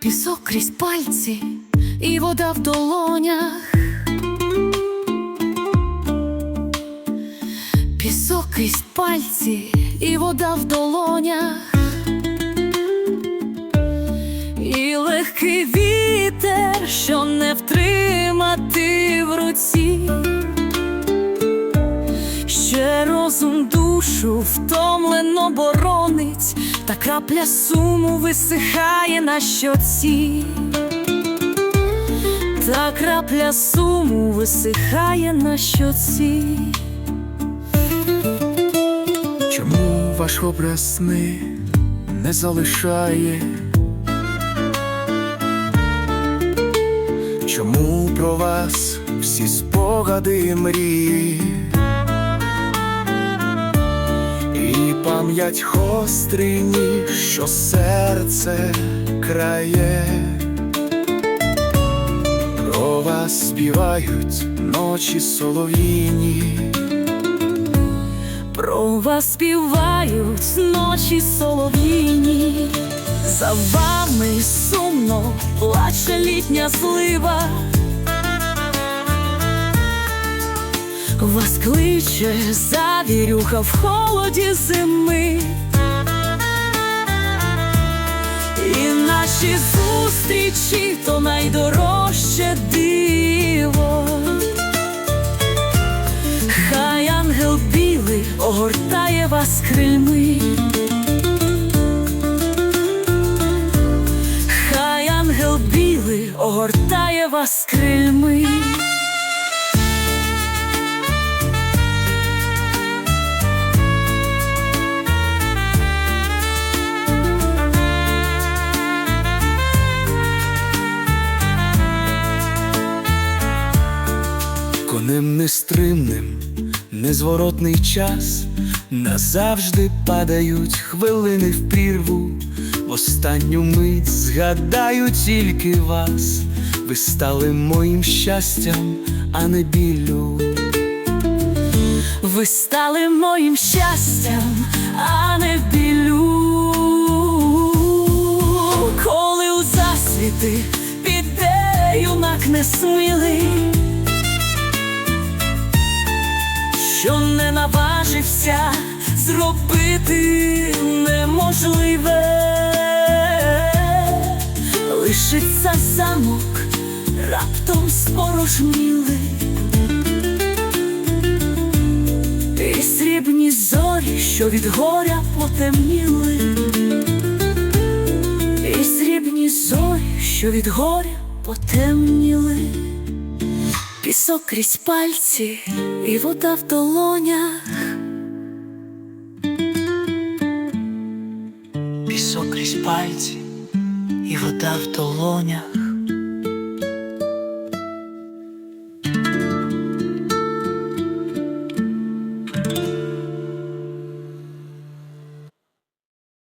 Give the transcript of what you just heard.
Пісок крізь пальці і вода в долонях. Пісок крізь пальці і вода в долонях. Що не втримати в руці. Ще розум душу втомлено боронить, та крапля суму висихає на щоці, та крапля суму висихає на щоці. Чому ваш образ сни не залишає? Чому про вас всі спогади і мрії? І пам'ять гострий ніж, що серце крає, про вас співають ночі солов'їні. Про вас співають ночі солов'їні, за вами сумно плаче літня злива. Вас кличе завірюха в холоді зими. І наші зустрічі то найдорожче диво. Хай ангел білий огортає вас крильми. Конем нестримним, незворотний час, назавжди падають хвилини в прірву, в останню мить згадаю тільки вас, ви стали моїм щастям, а не біллю. Ви стали моїм щастям, а не білю. Коли у засвіти піде юнак несмілий, що не наважився зробити неможливе, лишиться замок раптом спорожнілий. І срібні зорі, що від горя потемніли, і срібні зорі, що від горя потемніли, пісок крізь пальці і вода в долонях. Пісок крізь пальці і вода в долонях.